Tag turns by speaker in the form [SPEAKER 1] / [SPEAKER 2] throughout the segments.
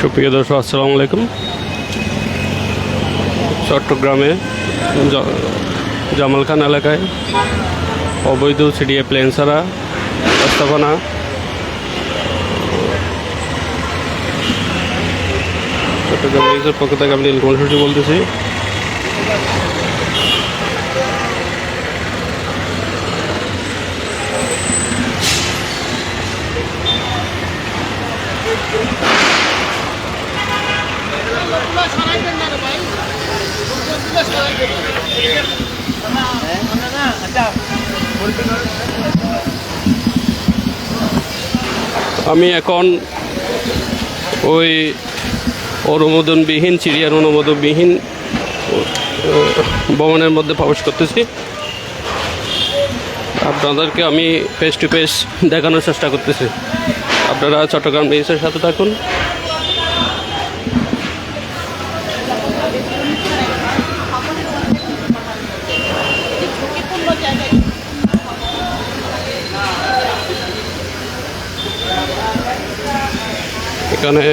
[SPEAKER 1] সুপ্রিয় দর্শক, আসসালামু আলাইকুম। চট্টগ্রামে জামালখান এলাকায় অবৈধ সিডিএ প্লেন ছাড়া স্থাপনা চট্টগ্রাম পক্ষ থেকে আমি নীলকমল সূর্য বলতেছি। আমি এখন ওই অনুমোদনবিহীন, চিড়িয়ার অনুমোদনবিহীন, ভবনের মধ্যে প্রবেশ করতেছি। আপনাদেরকে আমি ফেস টু ফেস দেখানোর চেষ্টা করতেছি। আপনারা চট্টগ্রাম নিউজের সাথে থাকুন। এখানে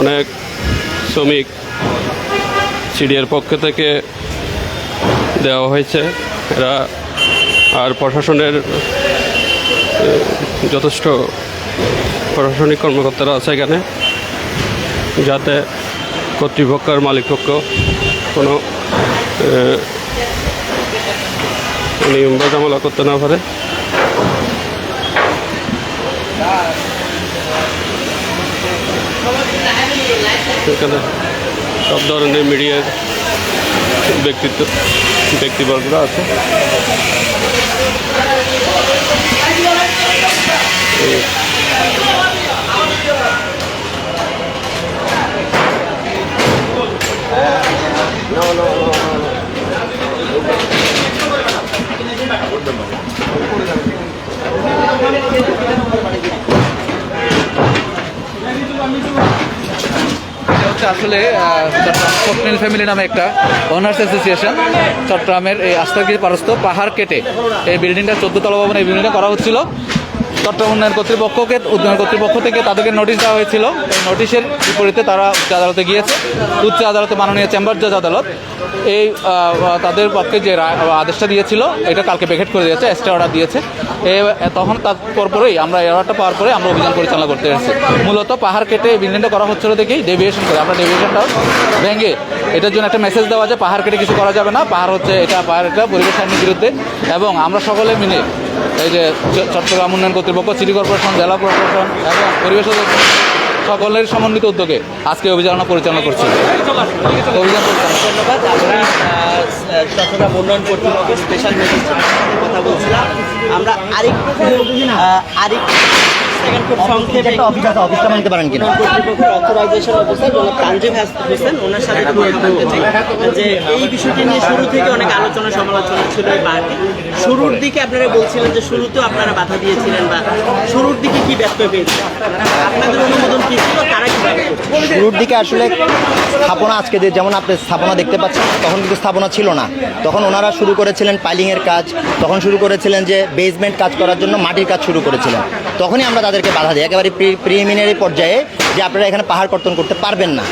[SPEAKER 1] অনেক শ্রমিক সিডিএর পক্ষ থেকে দেওয়া হয়েছে। এরা আর প্রশাসনের যথেষ্ট প্রশাসনিক কর্মকর্তারা আছে এখানে। যাতে কর্তৃপক্ষ আর মালিকপক্ষ কোনো নিয়ম বা করতে না পারে। এখানে সব ধরনের মিডিয়ার ব্যক্তিত্ব ব্যক্তিবর্গরা আছে
[SPEAKER 2] এটা হচ্ছে আসলে স্বপ্নিল ফ্যামিলি নামে একটা অনার্স অ্যাসোসিয়েশন, চট্টগ্রামের এই আস্তাগিরি পারস্ত পাহাড় কেটে এই বিল্ডিংটা চোদ্দ তলা ভবন এই বিল্ডিংটা করা হচ্ছিল। চট্টগ্রাম উন্নয়ন কর্তৃপক্ষকে, উন্নয়ন কর্তৃপক্ষ থেকে তাদেরকে নোটিশ দেওয়া হয়েছিল। এই নোটিশের বিপরীতে তারা উচ্চ আদালতে গিয়েছে। উচ্চ আদালতে মাননীয় চেম্বার জজ আদালত এই তাদের পক্ষে যে আদেশটা দিয়েছিল, এটা কালকে ব্যাকেট করে দিয়েছে এক্সট্রা অর্ডার দিয়েছে। তখন তার পরপরই আমরা এই অর্ডারটা পাওয়ার পরে আমরা অভিযান পরিচালনা করতে এসেছি। মূলত পাহাড় কেটে বিল্ডিংটা করা হচ্ছিল দেখেই ডেভিয়েশন করে। আমরা ডেভিয়েশনটাও ভেঙে এটার জন্য একটা মেসেজ দেওয়া যে পাহাড় কেটে কিছু করা যাবে না। পাহাড় হচ্ছে, এটা পাহাড়, এটা পরিবেশ আইনের বিরুদ্ধে। এবং আমরা সকলে মিলে এই যে চট্টগ্রাম উন্নয়ন কর্তৃপক্ষ সিটি কর্পোরেশন জেলা প্রশাসন এবং পরিবেশ সকলের সমন্বিত উদ্যোগে আজকে অভিযান পরিচালনা করছি। অভিযান
[SPEAKER 3] ধন্যবাদ। আমি আহ, চট্টগ্রাম উন্নয়ন কর্তৃপক্ষের স্পেশাল কথা বলছিলাম। আমরা আরেকটু এই বিষয়টি নিয়ে শুরু থেকে অনেক আলোচনা সমালোচনা ছিল এই পার্টি শুরুর দিকে আপনারা বলছিলেন যে শুরুতেও আপনারা বাধা দিয়েছিলেন বা শুরুর দিকে কি পেয়েছিলেন? আপনাদের অনুমোদন কি
[SPEAKER 4] শুরুর দিকে আসলে স্থাপনা আজকে যে- যেমন আপনি স্থাপনা দেখতে পাচ্ছেন, তখন কিন্তু স্থাপনা ছিল না। তখন ওনারা শুরু করেছিলেন পাইলিংয়ের কাজ, তখন শুরু করেছিলেন যে বেসমেন্ট কাজ করার জন্য মাটির কাজ শুরু করেছিলেন। তখনই আমরা তাদেরকে বাধা দিই। একেবারে প্রিলিমিনারি পর্যায়ে যে আপনারা এখানে পাহাড় কর্তন করতে পারবেন না।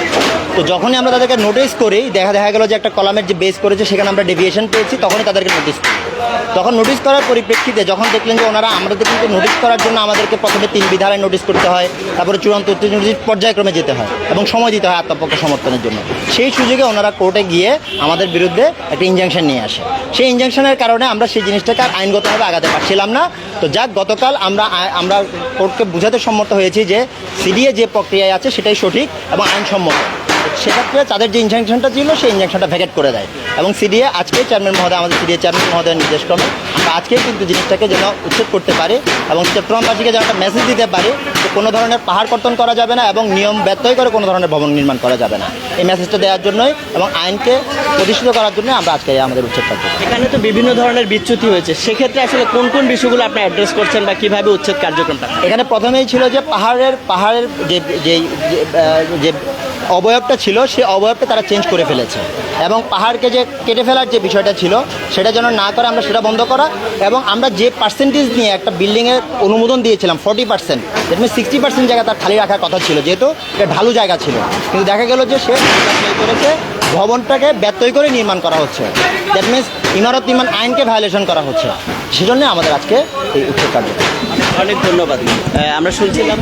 [SPEAKER 4] তো যখনই আমরা তাদেরকে নোটিস করি, দেখা দেখা গেল যে একটা কলামের যে বেস করেছে, সেখানে আমরা ডেভিয়েশন পেয়েছি, তখনই তাদেরকে নোটিস করি। তখন নোটিস করার পরিপ্রেক্ষিতে যখন দেখলেন যে ওনারা আমাদের কিন্তু নোটিস করার জন্য আমাদেরকে প্রথমে তিন বিধারায় নোটিশ করতে হয়, তারপরে চূড়ান্ত উত্তেজ নোটিস পর্যায়ক্রমে যেতে হয় এবং সময় দিতে হয় আত্মপক্ষ সমর্থনের জন্য। সেই সুযোগে ওনারা কোর্টে গিয়ে আমাদের বিরুদ্ধে একটা ইনজাংশন নিয়ে আসে। সেই ইনজাংশনের কারণে আমরা সেই জিনিসটাকে আর আইনগতভাবে আগাতে পারছিলাম না। তো যাক, গতকাল আমরা আমরা কোর্টকে বোঝাতে সম্মত হয়েছি যে সিডিএ যে প্রক্রিয়ায় আছে সেটাই সঠিক এবং আইনসম্মত। সেক্ষেত্রে তাদের যে ইনজাংশনটা ছিল, সেই ইনজাংশনটা ভ্যাকেট করে দেয় এবং সিডিএ আজকে চেয়ারম্যান মহোদয়, আমাদের সিডিএ চেয়ারম্যান মহোদয়ের নির্দেশক্রমে আমরা আজকে কিন্তু জিনিসটাকে যেন উচ্ছেদ করতে পারি এবং চট্টগ্রামবাসীকে যেন একটা মেসেজ দিতে পারি যে কোনো ধরনের পাহাড় কর্তন করা যাবে না এবং নিয়ম ব্যত্যয় করে কোনো ধরনের ভবন নির্মাণ করা যাবে না। এই মেসেজটা দেওয়ার জন্যই এবং আইনকে প্রতিষ্ঠিত করার জন্য আমরা আজকে আমাদের উচ্ছেদ করতে
[SPEAKER 3] এখানে তো বিভিন্ন ধরনের বিচ্যুতি হয়েছে। সেক্ষেত্রে আসলে কোন কোন বিষয়গুলো আপনি অ্যাড্রেস করছেন বা কীভাবে উচ্ছেদ কার্যক্রমটা?
[SPEAKER 4] এখানে প্রথমেই ছিল যে পাহাড়ের পাহাড়ের যে, যে অবয়বটা ছিল সেই অবয়বটা তারা চেঞ্জ করে ফেলেছে। এবং পাহাড়কে যে কেটে ফেলার যে বিষয়টা ছিল, সেটা যেন না করে আমরা সেটা বন্ধ করা এবং আমরা যে পার্সেন্টেজ নিয়ে একটা বিল্ডিংয়ের অনুমোদন দিয়েছিলাম forty percent that means sixty percent জায়গা তার খালি রাখার কথা ছিল, যেহেতু এটা ঢালু জায়গা ছিল। কিন্তু দেখা গেল যে সে করেছে, ভবনটাকে ব্যত্যয় করে নির্মাণ করা হচ্ছে। দ্যাট মিনস ইমারত নির্মাণ আইনকে ভায়োলেশন করা হচ্ছে। সেজন্য আমাদের আজকে এই উচ্ছেদ কার্য
[SPEAKER 3] অনেক ধন্যবাদ। আমরা শুনছিলাম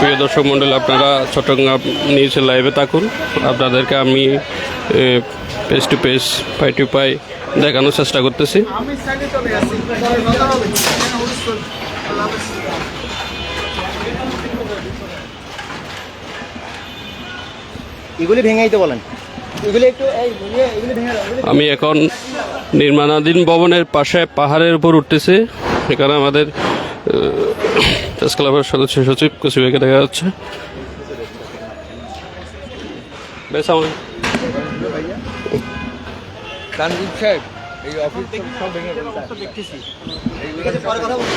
[SPEAKER 1] প্রিয় দর্শক মণ্ডল, আপনারা চট্টগ্রাম নিউজের লাইভে থাকুন। আপনাদেরকে আমি pace to pace pie to pie দেখানোর চেষ্টা করতেছি।
[SPEAKER 4] এগুলি ভেঙে দিতে বলেন। এগুলি একটু এই এগুলি ভেঙে দাও, এগুলি
[SPEAKER 1] আমি এখন নির্মাণাধীন ভবনের পাশে পাহাড়ের উপর উঠতেছি। এখানে আমাদের প্রেস ক্লাবের সদস্য সচিব কুচিবাকে দেখা যাচ্ছে। বেশ আমার
[SPEAKER 2] সাহেব এই অফিস সব ভেঙে
[SPEAKER 4] পরে কথা বলছি।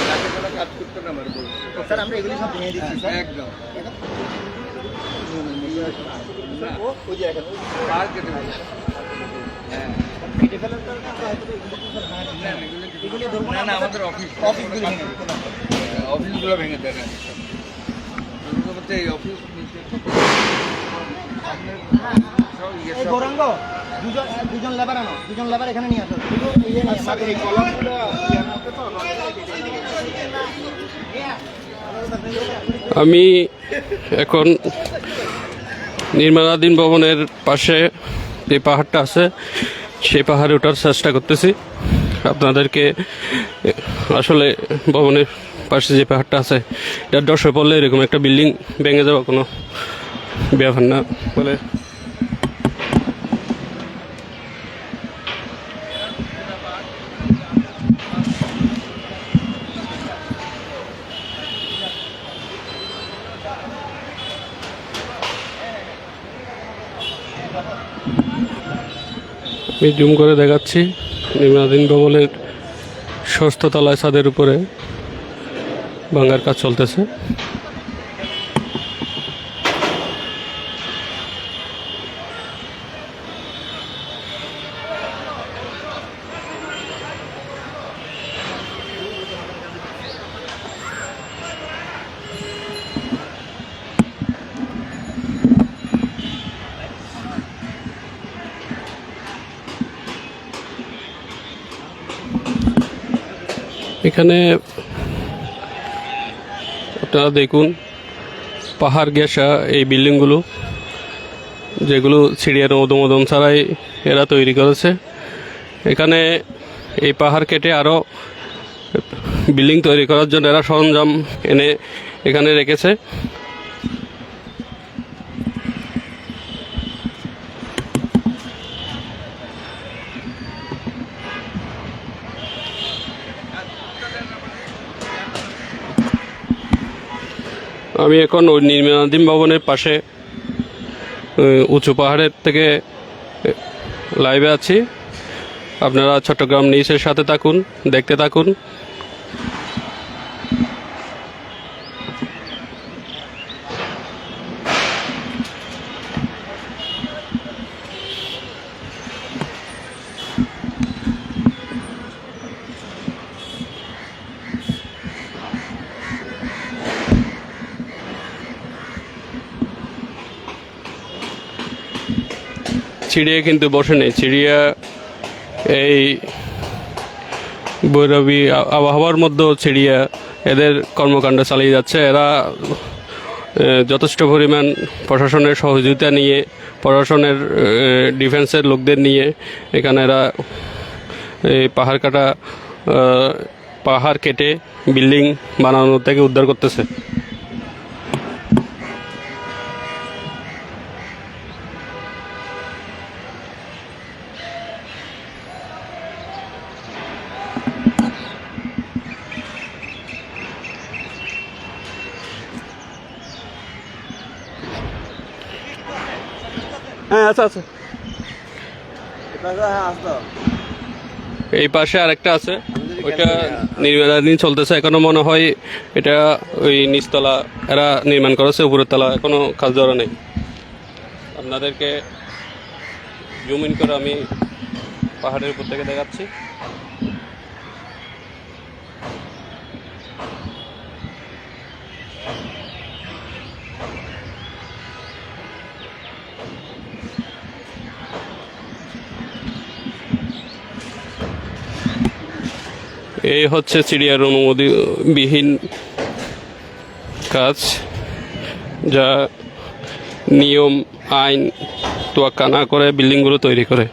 [SPEAKER 4] স্যার এগুলি সব ভাঙা আছে। অফিসগুলি ভেঙে।
[SPEAKER 2] অফিসগুলো ভেঙে এই অফিস সব-
[SPEAKER 4] গৌরাঙ্গ দুজন দুজন লেবার আনো দুজন লেবার এখানে নিয়ে আসো।
[SPEAKER 1] আমি এখন নির্মাণাধীন ভবনের পাশে যে পাহাড়টা আছে, সেই পাহাড়ে ওঠার চেষ্টা করতেছি। আপনাদেরকে, আসলে ভবনের পাশে যে পাহাড়টা আছে এটা দর্শক পড়লে এরকম একটা বিল্ডিং ভেঙে যাওয়া কোনো ব্যাপার না বলে আমি জুম করে দেখাচ্ছি নির্মাণাধীন ভবনের ষষ্ঠ তলায় ছাদের উপরে ভাঙার কাজ চলতেছে। এখানে আপনারা দেখুন, পাহাড় ঘেঁষা এই বিল্ডিংগুলো, যেগুলো সিঁড়িয়ার অনুমোদন ছাড়াই এরা তৈরি করেছে। এখানে এই পাহাড় কেটে আরও বিল্ডিং তৈরি করার জন্য এরা সরঞ্জাম এনে এখানে রেখেছে। আমি এখন ওই নির্মাণাধীন ভবনের পাশে উঁচু পাহাড়ের থেকে লাইভে আছি। আপনারা চট্টগ্রাম নিউজের সাথে থাকুন, দেখতে থাকুন। চিড়িয়া কিন্তু বসে নেই চিড়িয়া এই বৈরবী আবহাওয়ার মধ্যেও চিড়িয়া এদের কর্মকাণ্ড চালিয়ে যাচ্ছে। এরা যথেষ্ট পরিমাণ প্রশাসনের সহযোগিতা নিয়ে, প্রশাসনের ডিফেন্সের লোকদের নিয়ে এখানে এরা এই পাহাড় কাটা পাহাড় কেটে বিল্ডিং বানানো থেকে উদ্ধার করতেছে। আচ্ছা আচ্ছা এই পাশে আরেকটা আছে। ওইটা নির্মাণাধীন চলতেছে। এখনও মনে হয় এটা ওই নিচতলা এরা নির্মাণ করেছে উপরের তলা এখনও কাজ ধরা নেই। আপনাদেরকে জুম ইন করে আমি পাহাড়ের উপর থেকে দেখাচ্ছি। এই হচ্ছে চিড়িয়ার অনুমতিবিহীন কাজ যা নিয়ম আইন তোয়াক্কা না করে বিল্ডিংগুলো তৈরি করে।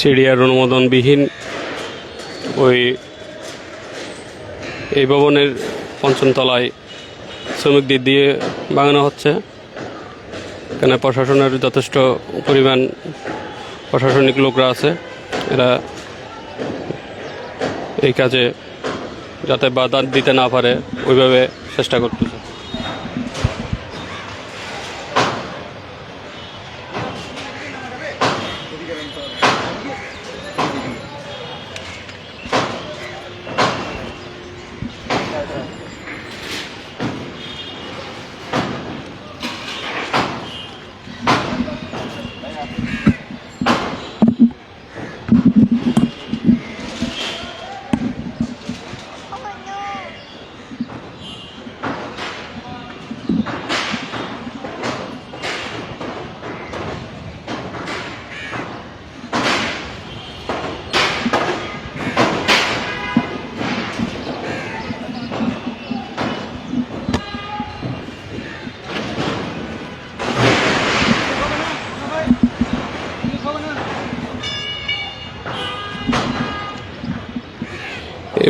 [SPEAKER 1] সিডিআর অনুমোদনবিহীন ওই এই ভবনের পঞ্চম তলায় শ্রমিকদের দিয়ে বাগানো হচ্ছে। এখানে প্রশাসনের যথেষ্ট পরিমাণ প্রশাসনিক লোকরা আছে। এরা এই কাজে যাতে বাধা দিতে না পারে, ওইভাবে চেষ্টা করতেছে।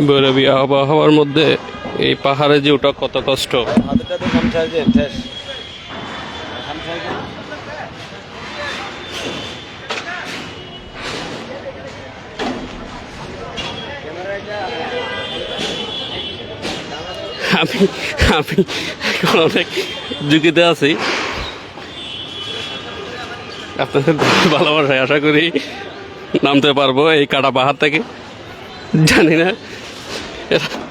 [SPEAKER 1] বৈরবী আবহাওয়ার মধ্যে এই পাহাড়ে যে ওটা কত কষ্ট। আমি আমি এখন অনেক ঝুঁকিতে আছি। আপনাদের ভালোবাসায় আশা করি নামতে পারব এই কাটা পাহাড় থেকে। জানি না Yeah.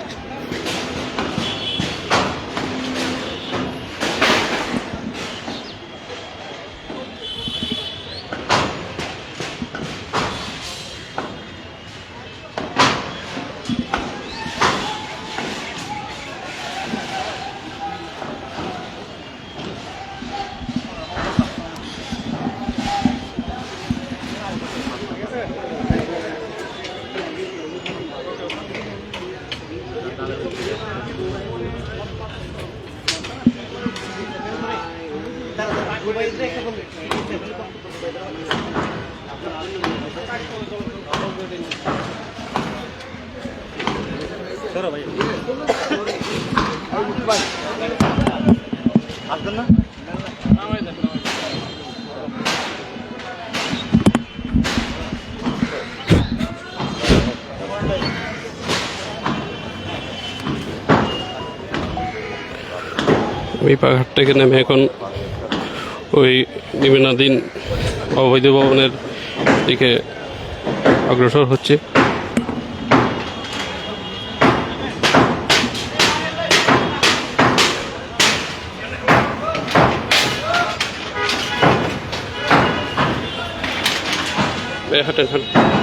[SPEAKER 1] ওই পাহাড় থেকে নেমে এখন ওই নিবেনাধীন অবৈধ ভবনের দিকে অগ্রসর হচ্ছে। এ, হাঁটেন।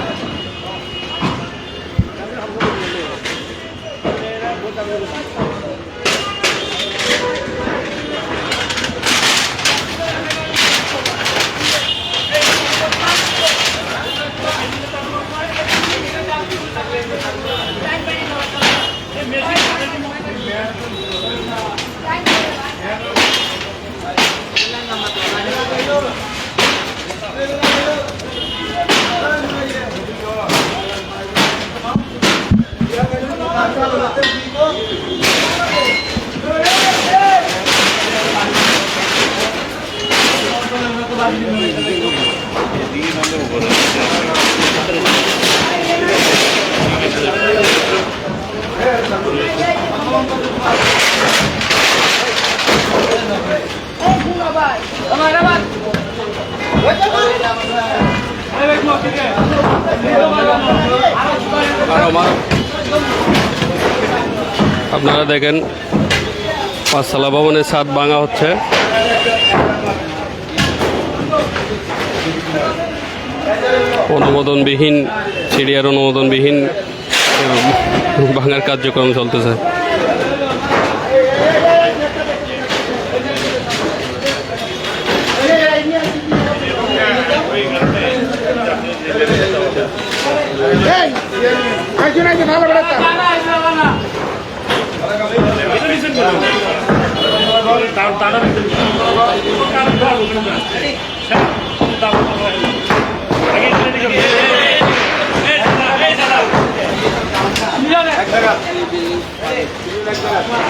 [SPEAKER 1] আপনারা দেখেন পাঁচতলা ভবনের ছাদ ভাঙা হচ্ছে। অনুমোদনবিহীন সিরিয়ার অনুমোদনবিহীন ভাঙার কার্যক্রম চলতেছে।
[SPEAKER 5] అయితే నాలుగు పడతా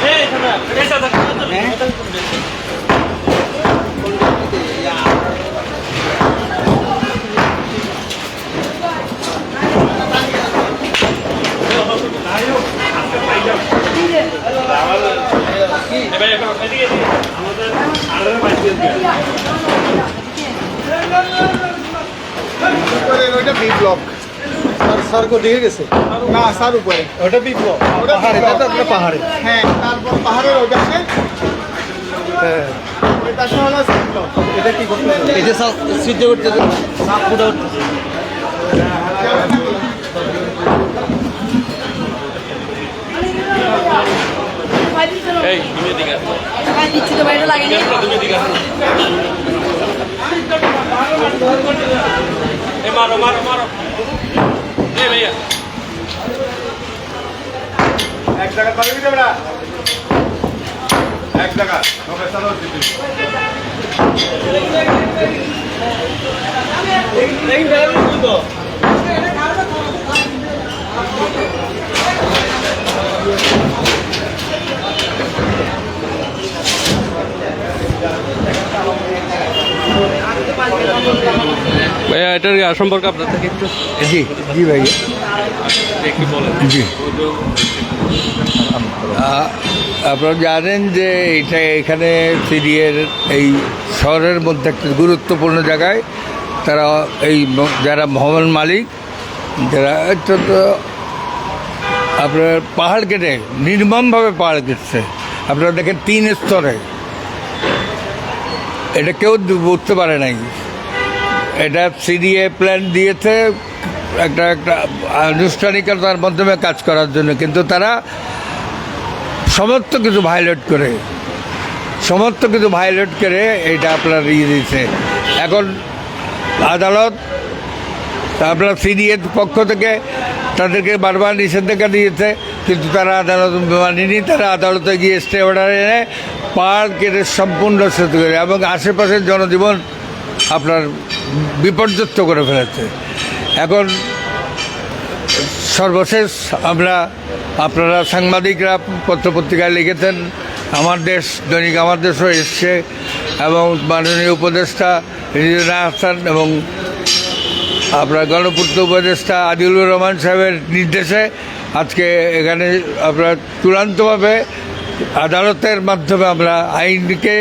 [SPEAKER 5] ఏ ওটা বি ব্লক স্যার স্যার গেছে? না স্যার উপরে। ওটা বি ব্লক ওটা পাহাড়ে তো পাহাড়ে। হ্যাঁ তারপর পাহাড়ের ওই পাশে। হ্যাঁ। এটা কি করতে
[SPEAKER 2] এই যে সব সিদ্ধ করতে সাপ ফুটে উঠতেছে।
[SPEAKER 6] দিচ্ছি তো বাইরে লাগেনি
[SPEAKER 1] মারো
[SPEAKER 5] এক জায়গা নবে সালো
[SPEAKER 1] ভাইয়া এটার সম্পর্কে আপনার থেকে একটু
[SPEAKER 7] জি জি ভাই। জি। আপনারা জানেন যে এটা এখানে সিরিয়ার এই শহরের মধ্যে একটা গুরুত্বপূর্ণ জায়গায় তারা এই যারা ভবন মালিক যারা অত্যন্ত আপনার পাহাড় কেটে নির্মমভাবে পাহাড় কেটেছে। আপনারা দেখেন তিন স্তরে। এটা কেউ বুঝতে পারে নাই। এটা সিডিএ প্ল্যান দিয়েছে একটা একটা আনুষ্ঠানিকতার মাধ্যমে কাজ করার জন্য। কিন্তু তারা সমস্ত কিছু ভায়োলেট করে। সমস্ত কিছু ভায়োলেট করে এটা আপনার ইয়ে দিয়েছে। এখন আদালত, আপনার সিডিএর পক্ষ থেকে তাদেরকে বারবার নিষেধাজ্ঞা দিয়েছে। কিন্তু তারা আদালত মানেনি তারা আদালতে গিয়ে স্টে অর্ডার এনে পাহাড় কেটে সম্পূর্ণ শেষ করে এবং আশেপাশের জনজীবন আপনার বিপর্যস্ত করে ফেলেছে। এখন সর্বশেষ আমরা আপনারা সাংবাদিকরা পত্রপত্রিকায় লিখেছেন, আমার দেশ, দৈনিক আমার দেশও এসছে এবং মাননীয় উপদেষ্টা রিজনা হাসান এবং আপনার গণপূর্ত উপদেষ্টা আদিলুর রহমান সাহেবের নির্দেশে আজকে এখানে আপনার চূড়ান্তভাবে আদালতের মাধ্যমে আমরা আইনকে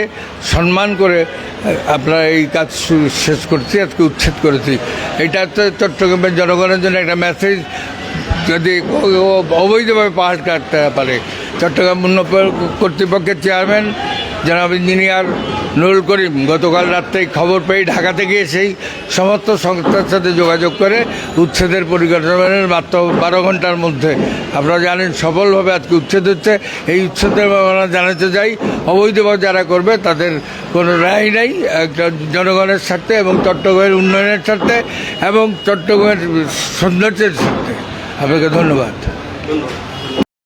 [SPEAKER 7] সম্মান করে আপনার এই কাজ শেষ করছি, আজকে উচ্ছেদ করেছি। এটা তো চট্টগ্রামের জনগণের জন্য একটা মেসেজ যদি অবৈধভাবে পাহাড় কাটতে পারে। চট্টগ্রাম উন্নয়ন কর্তৃপক্ষের চেয়ারম্যান জনাব ইঞ্জিনিয়ার নুরুল করিম, গতকাল রাত্রে খবর পেয়ে ঢাকা থেকে এসেই সমস্ত সংস্থার সাথে যোগাযোগ করে উচ্ছেদের পরিকল্পনার মাত্র বারো ঘণ্টার মধ্যে। আপনারা জানেন, সফলভাবে আজকে উচ্ছেদ হচ্ছে। এই উচ্ছেদের আমরা জানাতে চাই, অবৈধভাবে যারা করবে তাদের কোনো রায় নেই। একটা জনগণের স্বার্থে এবং চট্টগ্রামের উন্নয়নের স্বার্থে এবং চট্টগ্রামের সৌন্দর্যের স্বার্থে। আপনাকে ধন্যবাদ।